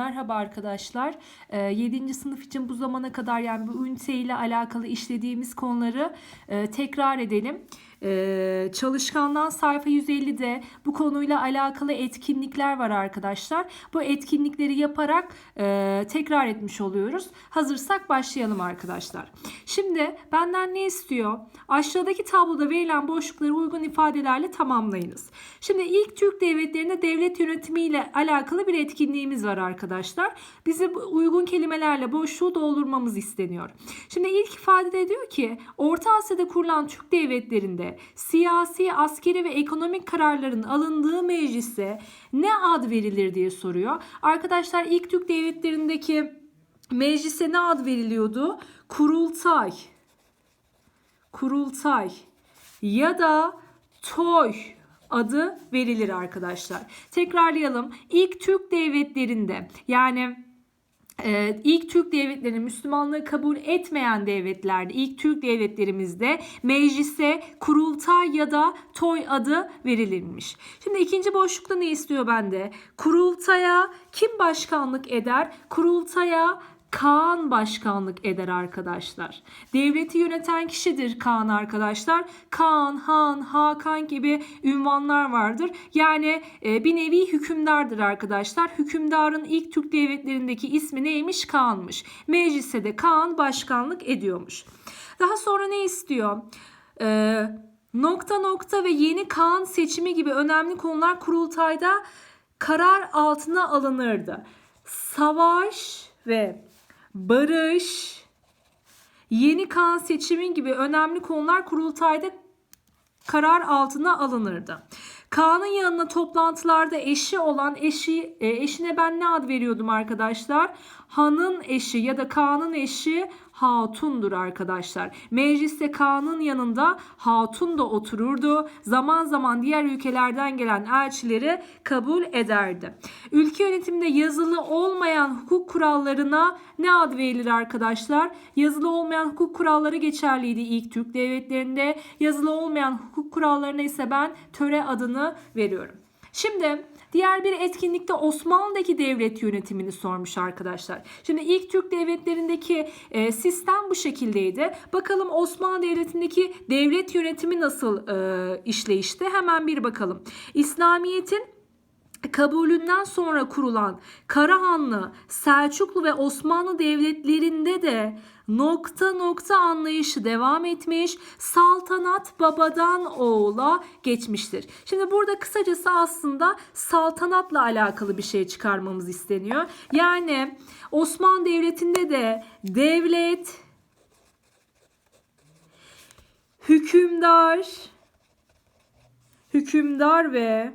Merhaba arkadaşlar. 7. sınıf için bu zamana kadar yani bu ünite ile alakalı işlediğimiz konuları e, tekrar edelim. Ee, çalışkandan sayfa 150'de bu konuyla alakalı etkinlikler var arkadaşlar. Bu etkinlikleri yaparak e, tekrar etmiş oluyoruz. Hazırsak başlayalım arkadaşlar. Şimdi benden ne istiyor? Aşağıdaki tabloda verilen boşlukları uygun ifadelerle tamamlayınız. Şimdi ilk Türk devletlerinde devlet yönetimiyle alakalı bir etkinliğimiz var arkadaşlar. Bize uygun kelimelerle boşluğu doldurmamız isteniyor. Şimdi ilk ifadede diyor ki Orta Asya'da kurulan Türk devletlerinde siyasi, askeri ve ekonomik kararların alındığı meclise ne ad verilir diye soruyor. Arkadaşlar ilk Türk devletlerindeki meclise ne ad veriliyordu? Kurultay. Kurultay ya da toy adı verilir arkadaşlar. Tekrarlayalım. İlk Türk devletlerinde yani ilk Türk devletlerinin Müslümanlığı kabul etmeyen devletlerde, ilk Türk devletlerimizde meclise kurultay ya da toy adı verilirmiş. Şimdi ikinci boşlukta ne istiyor bende? Kurultaya kim başkanlık eder? Kurultaya Kaan başkanlık eder arkadaşlar. Devleti yöneten kişidir Kaan arkadaşlar. Kaan, Han, Hakan gibi ünvanlar vardır. Yani e, bir nevi hükümdardır arkadaşlar. Hükümdarın ilk Türk devletlerindeki ismi neymiş? Kaan'mış. Meclise de Kaan başkanlık ediyormuş. Daha sonra ne istiyor? Eee nokta nokta ve yeni Kaan seçimi gibi önemli konular kurultayda karar altına alınırdı. Savaş ve barış, yeni kan seçimi gibi önemli konular kurultayda karar altına alınırdı. Kaan'ın yanına toplantılarda eşi olan eşi e, eşine ben ne ad veriyordum arkadaşlar? Han'ın eşi ya da Kaan'ın eşi hatundur arkadaşlar. Mecliste Kaan'ın yanında hatun da otururdu. Zaman zaman diğer ülkelerden gelen elçileri kabul ederdi. Ülke yönetiminde yazılı olmayan hukuk kurallarına ne ad verilir arkadaşlar? Yazılı olmayan hukuk kuralları geçerliydi ilk Türk devletlerinde. Yazılı olmayan hukuk kurallarına ise ben töre adını veriyorum. Şimdi Diğer bir etkinlikte Osmanlı'daki devlet yönetimini sormuş arkadaşlar. Şimdi ilk Türk devletlerindeki e, sistem bu şekildeydi. Bakalım Osmanlı Devleti'ndeki devlet yönetimi nasıl e, işleyişti? Hemen bir bakalım. İslamiyet'in kabulünden sonra kurulan Karahanlı, Selçuklu ve Osmanlı devletlerinde de nokta nokta anlayışı devam etmiş. Saltanat babadan oğula geçmiştir. Şimdi burada kısacası aslında saltanatla alakalı bir şey çıkarmamız isteniyor. Yani Osmanlı Devleti'nde de devlet hükümdar hükümdar ve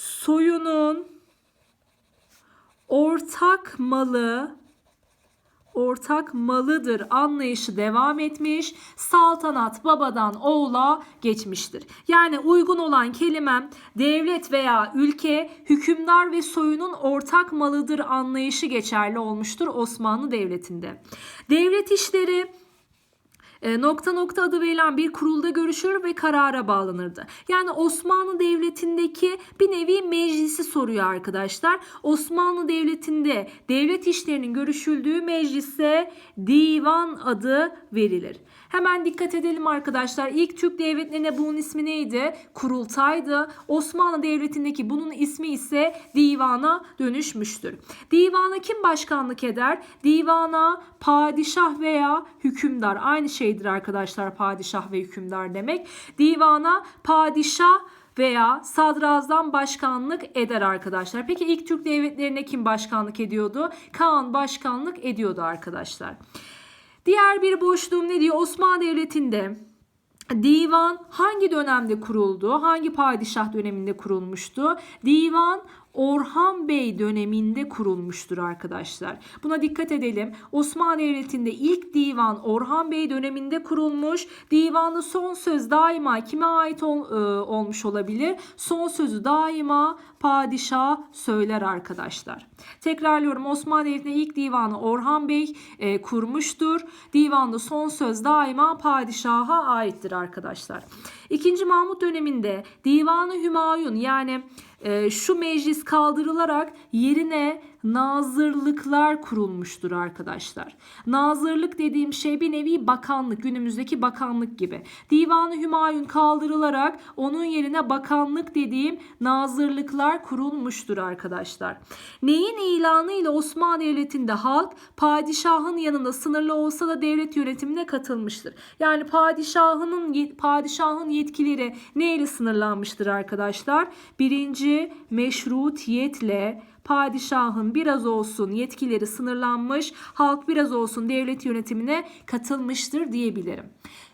soyunun ortak malı ortak malıdır anlayışı devam etmiş. Saltanat babadan oğula geçmiştir. Yani uygun olan kelimem devlet veya ülke hükümdar ve soyunun ortak malıdır anlayışı geçerli olmuştur Osmanlı Devleti'nde. Devlet işleri e, nokta nokta adı verilen bir kurulda görüşür ve karara bağlanırdı. Yani Osmanlı Devleti'ndeki bir nevi meclisi soruyor arkadaşlar. Osmanlı Devleti'nde devlet işlerinin görüşüldüğü meclise divan adı verilir. Hemen dikkat edelim arkadaşlar. İlk Türk devletlerine bunun ismi neydi? Kurultaydı. Osmanlı Devleti'ndeki bunun ismi ise divana dönüşmüştür. Divana kim başkanlık eder? Divana padişah veya hükümdar. Aynı şeydir arkadaşlar padişah ve hükümdar demek. Divana padişah veya sadrazam başkanlık eder arkadaşlar. Peki ilk Türk devletlerine kim başkanlık ediyordu? Kaan başkanlık ediyordu arkadaşlar. Diğer bir boşluğum ne diyor? Osmanlı Devleti'nde divan hangi dönemde kuruldu? Hangi padişah döneminde kurulmuştu? Divan Orhan Bey döneminde kurulmuştur arkadaşlar. Buna dikkat edelim. Osmanlı Devleti'nde ilk divan Orhan Bey döneminde kurulmuş. Divanlı son söz daima kime ait ol, e, olmuş olabilir? Son sözü daima padişah söyler arkadaşlar. Tekrarlıyorum Osmanlı Devleti'nde ilk divanı Orhan Bey e, kurmuştur. Divanda son söz daima padişaha aittir arkadaşlar. İkinci Mahmut döneminde Divanı Hümayun yani e, şu meclis kaldırılarak yerine nazırlıklar kurulmuştur arkadaşlar. Nazırlık dediğim şey bir nevi bakanlık, günümüzdeki bakanlık gibi. Divanı Hümayun kaldırılarak onun yerine bakanlık dediğim nazırlıklar kurulmuştur arkadaşlar. Neyin ilanı ile Osmanlı Devleti'nde halk padişahın yanında sınırlı olsa da devlet yönetimine katılmıştır. Yani padişahının padişahın yetkileri neyle sınırlanmıştır arkadaşlar? Birinci meşrutiyetle padişahın biraz olsun yetkileri sınırlanmış, halk biraz olsun devlet yönetimine katılmıştır diyebilirim.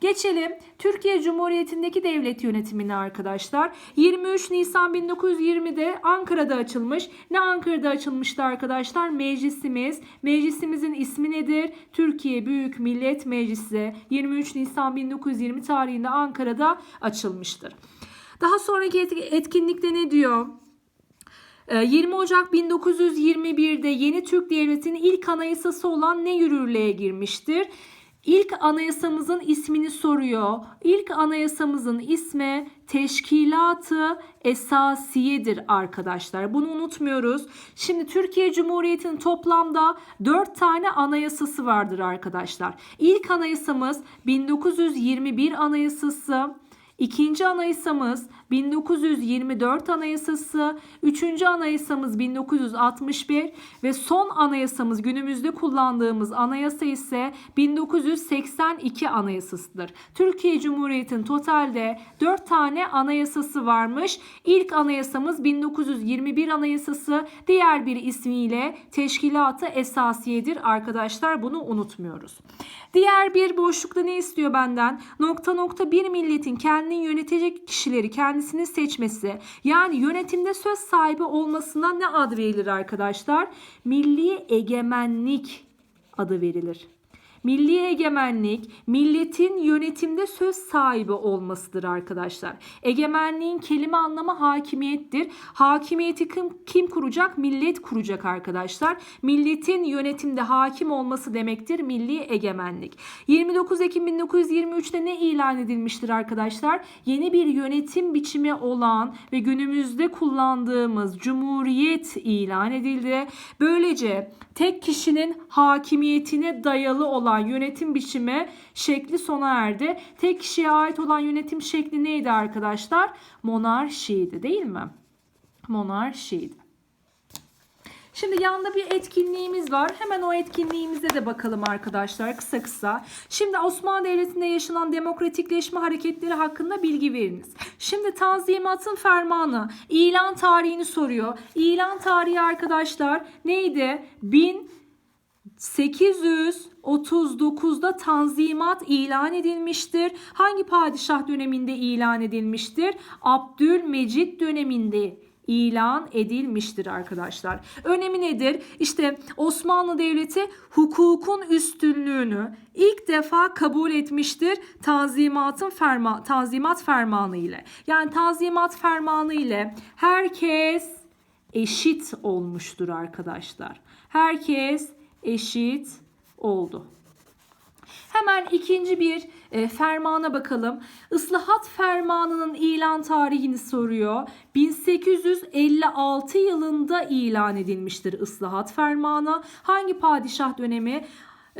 Geçelim Türkiye Cumhuriyeti'ndeki devlet yönetimine arkadaşlar. 23 Nisan 1920'de Ankara'da açılmış. Ne Ankara'da açılmıştı arkadaşlar? Meclisimiz. Meclisimizin ismi nedir? Türkiye Büyük Millet Meclisi. 23 Nisan 1920 tarihinde Ankara'da açılmıştır. Daha sonraki etkinlikte ne diyor? 20 Ocak 1921'de yeni Türk Devleti'nin ilk anayasası olan ne yürürlüğe girmiştir? İlk anayasamızın ismini soruyor. İlk anayasamızın ismi Teşkilatı Esasiyedir arkadaşlar. Bunu unutmuyoruz. Şimdi Türkiye Cumhuriyeti'nin toplamda 4 tane anayasası vardır arkadaşlar. İlk anayasamız 1921 anayasası. İkinci anayasamız 1924 Anayasası, 3. Anayasamız 1961 ve son anayasamız günümüzde kullandığımız anayasa ise 1982 Anayasasıdır. Türkiye Cumhuriyeti'nin totalde 4 tane anayasası varmış. İlk anayasamız 1921 Anayasası, diğer bir ismiyle Teşkilatı Esasiyedir arkadaşlar. Bunu unutmuyoruz. Diğer bir boşlukta ne istiyor benden? Nokta nokta bir milletin kendini yönetecek kişileri kendisini seçmesi yani yönetimde söz sahibi olmasına ne ad verilir arkadaşlar? Milli egemenlik adı verilir. Milli egemenlik milletin yönetimde söz sahibi olmasıdır arkadaşlar. Egemenliğin kelime anlamı hakimiyettir. Hakimiyeti kim, kim kuracak? Millet kuracak arkadaşlar. Milletin yönetimde hakim olması demektir milli egemenlik. 29 Ekim 1923'te ne ilan edilmiştir arkadaşlar? Yeni bir yönetim biçimi olan ve günümüzde kullandığımız cumhuriyet ilan edildi. Böylece tek kişinin hakimiyetine dayalı olan yönetim biçimi şekli sona erdi. Tek kişiye ait olan yönetim şekli neydi arkadaşlar? Monarşiydi değil mi? Monarşiydi. Şimdi yanında bir etkinliğimiz var. Hemen o etkinliğimize de bakalım arkadaşlar kısa kısa. Şimdi Osmanlı Devleti'nde yaşanan demokratikleşme hareketleri hakkında bilgi veriniz. Şimdi Tanzimat'ın fermanı ilan tarihini soruyor. İlan tarihi arkadaşlar neydi? 1839'da Tanzimat ilan edilmiştir. Hangi padişah döneminde ilan edilmiştir? Abdülmecit döneminde ilan edilmiştir arkadaşlar. Önemi nedir? İşte Osmanlı Devleti hukukun üstünlüğünü ilk defa kabul etmiştir Tanzimat'ın ferma Tanzimat fermanı ile. Yani Tanzimat fermanı ile herkes eşit olmuştur arkadaşlar. Herkes eşit oldu. Hemen ikinci bir e, fermana bakalım. Islahat fermanının ilan tarihini soruyor. 1856 yılında ilan edilmiştir ıslahat fermanı. Hangi padişah dönemi?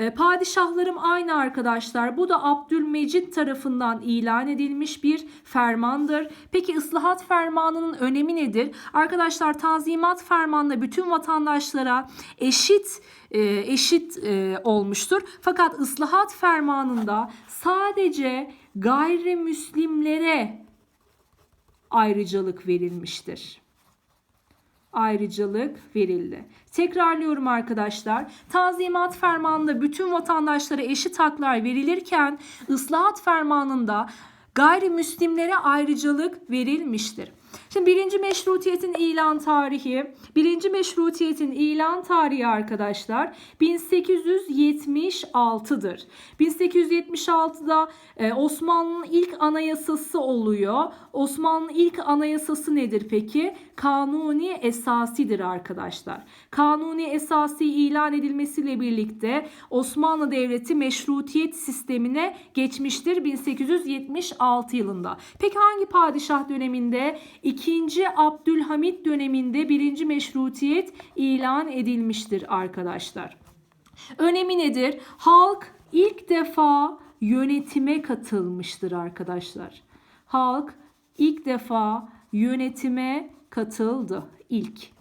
E, padişahlarım aynı arkadaşlar. Bu da Abdülmecit tarafından ilan edilmiş bir fermandır. Peki ıslahat fermanının önemi nedir? Arkadaşlar Tanzimat fermanında bütün vatandaşlara eşit e, eşit e, olmuştur. Fakat ıslahat fermanında sadece gayrimüslimlere ayrıcalık verilmiştir ayrıcalık verildi. Tekrarlıyorum arkadaşlar. Tanzimat fermanında bütün vatandaşlara eşit haklar verilirken ıslahat fermanında gayrimüslimlere ayrıcalık verilmiştir. Şimdi birinci meşrutiyetin ilan tarihi, birinci meşrutiyetin ilan tarihi arkadaşlar 1876'dır. 1876'da e, Osmanlı'nın ilk anayasası oluyor. Osmanlı'nın ilk anayasası nedir peki? Kanuni esasidir arkadaşlar. Kanuni esası ilan edilmesiyle birlikte Osmanlı Devleti meşrutiyet sistemine geçmiştir 1876 yılında. Peki hangi padişah döneminde 2. Abdülhamit döneminde 1. meşrutiyet ilan edilmiştir arkadaşlar. Önemi nedir? Halk ilk defa yönetime katılmıştır arkadaşlar. Halk ilk defa yönetime katıldı ilk.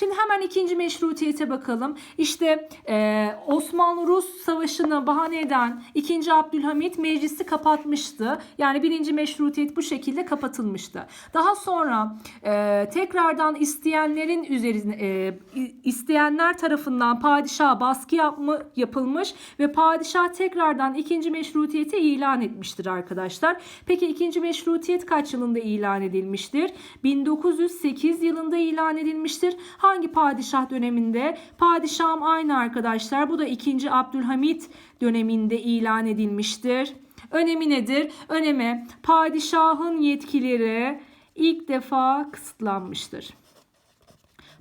Şimdi hemen ikinci meşrutiyete bakalım. İşte e, Osmanlı-Rus savaşını bahane eden 2. Abdülhamit meclisi kapatmıştı. Yani birinci meşrutiyet bu şekilde kapatılmıştı. Daha sonra e, tekrardan isteyenlerin üzerine e, isteyenler tarafından padişaha baskı yapma, yapılmış ve padişah tekrardan ikinci meşrutiyeti ilan etmiştir arkadaşlar. Peki ikinci meşrutiyet kaç yılında ilan edilmiştir? 1908 yılında ilan edilmiştir. Hangi padişah döneminde? Padişahım aynı arkadaşlar. Bu da 2. Abdülhamit döneminde ilan edilmiştir. Önemi nedir? Önemi padişahın yetkileri ilk defa kısıtlanmıştır.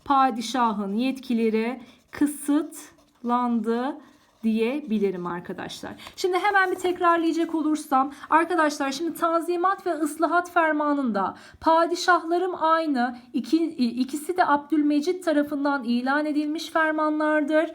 Padişahın yetkileri kısıtlandı diyebilirim arkadaşlar. Şimdi hemen bir tekrarlayacak olursam arkadaşlar şimdi Tanzimat ve Islahat Fermanı'nda padişahlarım aynı İki, ikisi de Abdülmecit tarafından ilan edilmiş fermanlardır.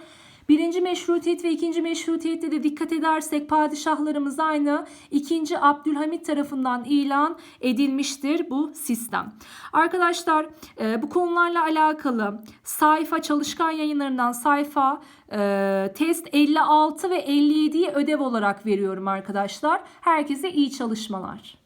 Birinci meşrutiyet ve ikinci meşrutiyette de dikkat edersek padişahlarımız aynı. İkinci Abdülhamit tarafından ilan edilmiştir bu sistem. Arkadaşlar e, bu konularla alakalı sayfa çalışkan yayınlarından sayfa e, test 56 ve 57'yi ödev olarak veriyorum arkadaşlar. Herkese iyi çalışmalar.